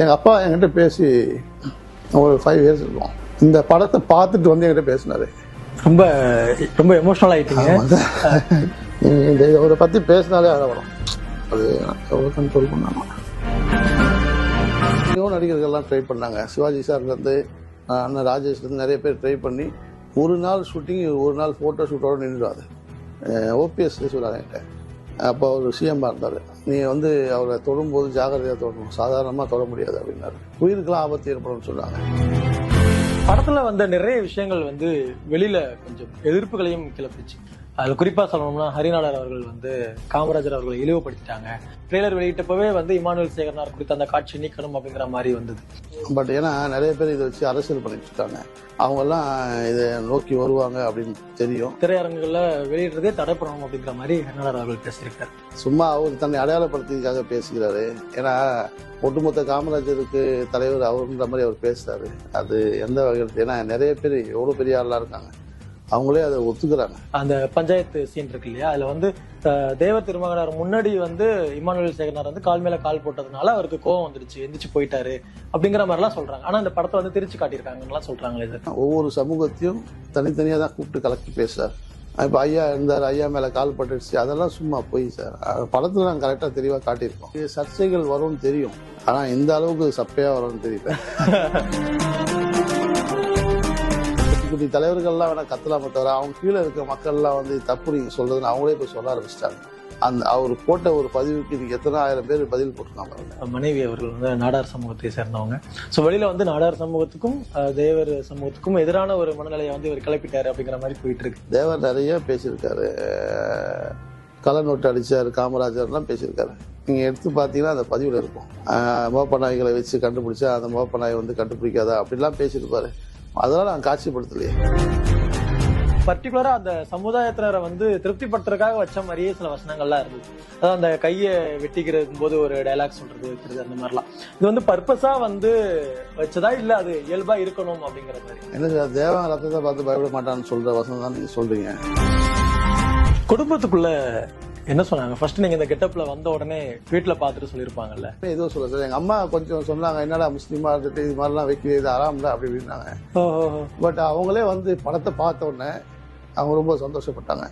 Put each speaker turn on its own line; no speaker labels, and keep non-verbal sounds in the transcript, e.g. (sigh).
எங்கள் அப்பா என்கிட்ட பேசி ஒரு ஃபைவ் இயர்ஸ் இருக்கும். இந்த படத்தை பார்த்துட்டு வந்து என்கிட்ட பேசினாரு.
ரொம்ப ரொம்ப எமோஷனல் ஆயிட்டீங்க.
இந்த இதை பற்றி பேசினாலே அழ வரும். அது எவ்வளோ கண்ட்ரோல் பண்ணாங்க இன்னும் நடிகர்கள்லாம் ட்ரை பண்ணாங்க. சிவாஜி சார்லேருந்து அண்ணன் ராஜேஷ்லேருந்து நிறைய பேர் ட்ரை பண்ணி ஒரு நாள் ஷூட்டிங் ஒரு நாள் ஃபோட்டோ ஷூட்டோட நின்றுடாது ஓபிஎஸ் சொல்கிறாங்க என்கிட்ட. அப்போ அவர் சிஎம்மாக இருந்தார் நீ வந்து அவரை தொடும்போது ஜாகிரதையாக தொடணும். சாதாரணமாக தொட முடியாது அப்படின்னாரு. உயிருக்கெல்லாம் ஆபத்து ஏற்படும்னு சொன்னாங்க.
படத்தில் வந்த நிறைய விஷயங்கள் வந்து வெளியில் கொஞ்சம் எதிர்ப்புகளையும் கிளப்பிச்சு அதுல குறிப்பா சொல்லணும்னா ஹரிநாடர் அவர்கள் வந்து காமராஜர் அவர்களை இழிவுபடுத்திட்டாங்க. ட்ரெய்லர் வெளியிட்டப்பவே வந்து இமானுவேல் சேகரனார் குறித்த அந்த காட்சி நீக்கணும் அப்படிங்கிற மாதிரி வந்தது.
பட் ஏன்னா நிறைய பேர் இதை வச்சு அரசியல் பண்ணிட்டு இருக்காங்க. அவங்கெல்லாம் இதை நோக்கி வருவாங்க அப்படின்னு தெரியும்.
திரையரங்குகள்ல வெளியிடுறதே தடை பண்ணணும் அப்படிங்கிற மாதிரி ஹரிநாடர் அவர்கள் பேசியிருக்காரு.
சும்மா அவர் தன்னை அடையாளப்படுத்திக்காக பேசுகிறாரு. ஏன்னா ஒட்டுமொத்த காமராஜருக்கு தலைவர் அவருன்ற மாதிரி அவர் பேசுறாரு. அது எந்த வகையில் ஏன்னா நிறைய பேர் எவ்வளோ பெரிய ஆளாக இருக்காங்க. அவங்களே அதை ஒத்துக்கிறாங்க.
அந்த பஞ்சாயத்து சீன் இருக்கு இல்லையா? அதுல வந்து தேவர் திருமகனார் முன்னாடி வந்து இமானுவேல் சேகரனார் வந்து கால் மேல கால் போட்டதுனால அவருக்கு கோவம் வந்துருச்சு எந்திரிச்சு போயிட்டாரு அப்படிங்கிற மாதிரிலாம் சொல்றாங்க. ஆனா இந்த படத்தை வந்து திருச்சி காட்டியிருக்காங்கலாம் சொல்றாங்களே இது
ஒவ்வொரு சமூகத்தையும் தனித்தனியாக தான் கூப்பிட்டு கலக்கி பேசுறார். இப்போ ஐயா இருந்தார் ஐயா மேலே கால் பட்டுடுச்சு அதெல்லாம் சும்மா போய் சார். படத்தில் நாங்கள் கரெக்டாக தெளிவாக காட்டியிருக்கோம். சர்ச்சைகள் வரும்னு தெரியும். ஆனால் இந்த அளவுக்கு சப்பையாக வரும்னு தெரியல. (laughs) குட்டி தலைவர்கள்லாம் வேணா கத்தலாமே தவிர அவங்க கீழே இருக்க மக்கள்லாம் வந்து தப்பு நீங்கள் சொல்றதுன்னு அவங்களே போய் சொல்ல ஆரம்பிச்சிட்டாங்க. அந்த அவர் போட்ட ஒரு பதிவுக்கு இன்னைக்கு எத்தனை ஆயிரம் பேர் பதில் போட்டிருக்காங்க
மனைவி அவர்கள் வந்து நாடார் சமூகத்தை சேர்ந்தவங்க. ஸோ வெளியில வந்து நாடார் சமூகத்துக்கும் தேவர் சமூகத்துக்கும் எதிரான ஒரு மனநிலையை வந்து இவர் கிளப்பிட்டாரு அப்படிங்கிற மாதிரி போயிட்டு இருக்கு
தேவர் நிறைய பேசியிருக்காரு. நோட்டு அடிச்சார் காமராஜர்லாம் பேசியிருக்காரு. நீங்கள் எடுத்து பார்த்தீங்கன்னா அந்த பதிவில் இருக்கும். மோப்ப நாய்களை வச்சு கண்டுபிடிச்சா அந்த மோப்ப நாய் வந்து கண்டுபிடிக்காதா? அப்படிலாம் பேசியிருப்பாரு. அதெல்லாம் நான் காட்சிப்படுத்தலையே.
பர்டிகுலரா அந்த சமுதாயத்தினரை வந்து திருப்திப்படுத்துறதுக்காக வச்ச மாதிரியே சில வசனங்கள்லாம் இருந்தது. அதாவது அந்த கையை வெட்டிக்கிறது போது ஒரு டைலாக் சொல்றது வைக்கிறது அந்த மாதிரிலாம். இது வந்து பர்பஸா வந்து வச்சதா இல்ல அது இயல்பா இருக்கணும் அப்படிங்கிற மாதிரி?
என்ன சார் தேவன் ரத்தத்தை பார்த்து பயப்பட மாட்டான்னு சொல்ற வசனம் தான் நீங்கள் சொல்றீங்க.
குடும்பத்துக்குள்ள என்ன சொன்னாங்க? ஃபர்ஸ்ட் நீங்க இந்த கெட்டப்ல வந்த உடனே வீட்டுல பாத்துட்டு சொல்லியிருப்பாங்கல்ல?
எதுவும் சொல்ல சார். எங்கள் அம்மா கொஞ்சம் சொன்னாங்க என்னடா முஸ்லீமா இருந்துட்டு இது மாதிரிலாம் வைக்கிறது இது ஆறாம்ல அப்படி இப்படின்னாங்க. பட் அவங்களே வந்து படத்தை பார்த்த உடனே அவங்க ரொம்ப சந்தோஷப்பட்டாங்க.